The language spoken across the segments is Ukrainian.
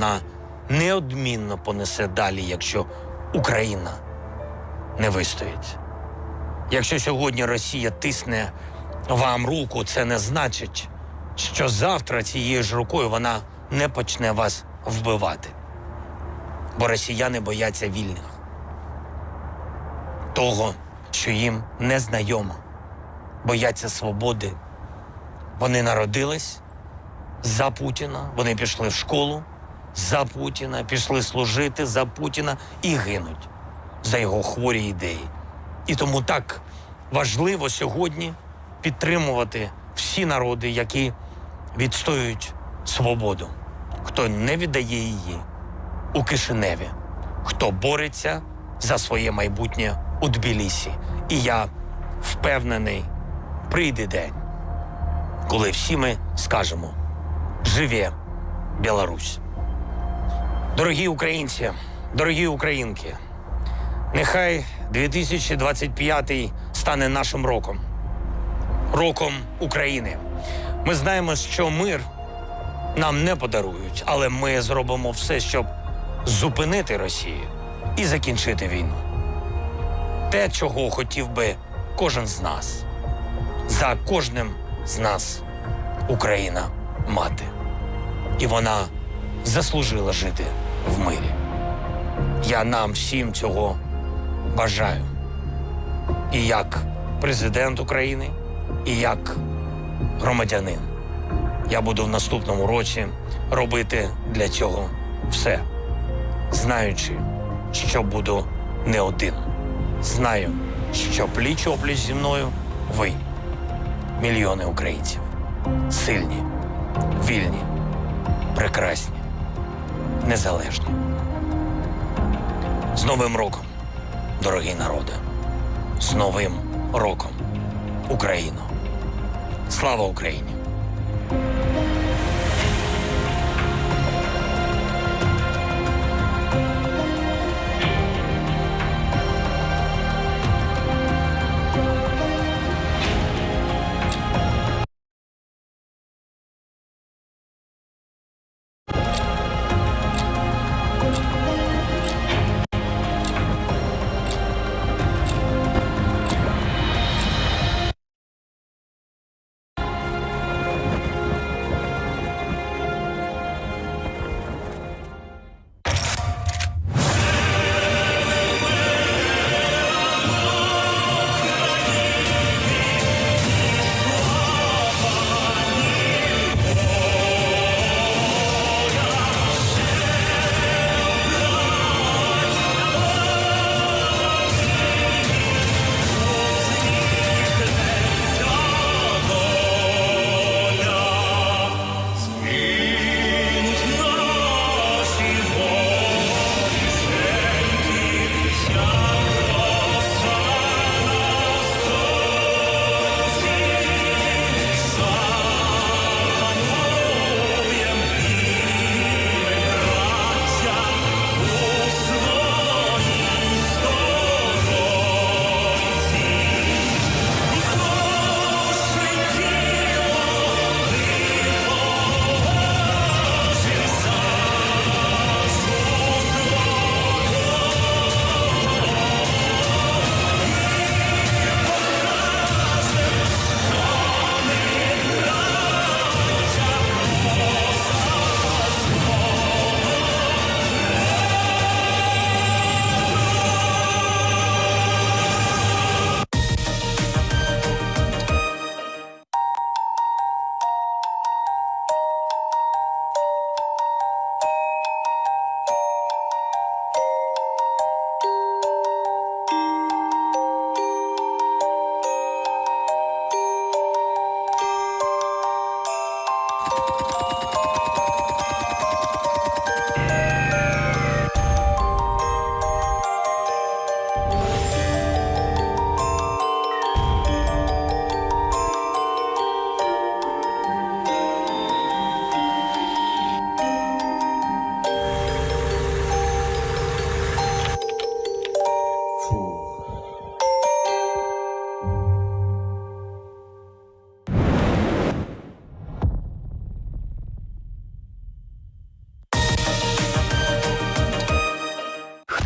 вона неодмінно понесе далі, якщо Україна не вистоїть. Якщо сьогодні Росія тисне вам руку, це не значить, що завтра цією ж рукою вона не почне вас вбивати. Бо росіяни бояться вільних, того, що їм не знайомо, бояться свободи. Вони народились за Путіна, вони пішли в школу за Путіна, пішли служити за Путіна і гинуть за його хворі ідеї. І тому так важливо сьогодні підтримувати всі народи, які відстоюють свободу, хто не віддає її у Кишиневі, хто бореться за своє майбутнє у Тбілісі. І я впевнений, прийде день, коли всі ми скажемо Живе Білорусь. Дорогі українці, дорогі українки, нехай 2025 стане нашим роком, роком України. Ми знаємо, що мир нам не подарують, але ми зробимо все, щоб зупинити Росію і закінчити війну. Те, чого хотів би кожен з нас. За кожним з нас Україна мати. І вона заслужила жити в мирі. Я нам всім цього бажаю. І як президент України, і як громадянин. Я буду в наступному році робити для цього все, знаючи, що буду не один. Знаю, що пліч опліч зі мною ви, мільйони українців, сильні, вільні, прекрасні, незалежні. З Новим роком, дорогі народи, з Новим роком, Україно! Слава Україні!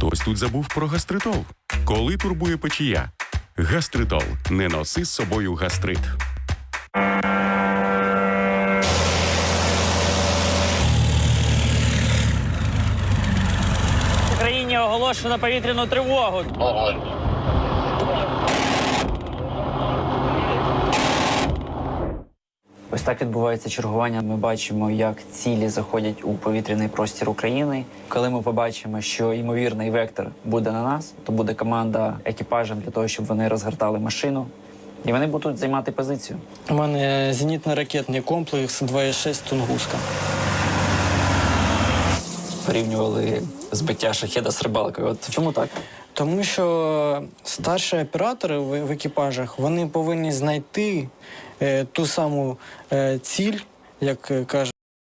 Хтось тут забув про гастритол. Коли турбує печія? Гастритол. Не носи з собою гастрит. В Україні оголошено повітряну тривогу. Ось так відбувається чергування. Ми бачимо, як цілі заходять у повітряний простір України. Коли ми побачимо, що ймовірний вектор буде на нас, то буде команда екіпажем для того, щоб вони розгортали машину, і вони будуть займати позицію. У мене зенітно-ракетний комплекс 2,6 Тунгуска. Порівнювали збиття шахеда з рибалкою. От чому так? Тому що старші оператори в, екіпажах вони повинні знайти ту саму е, ціль, як е, каже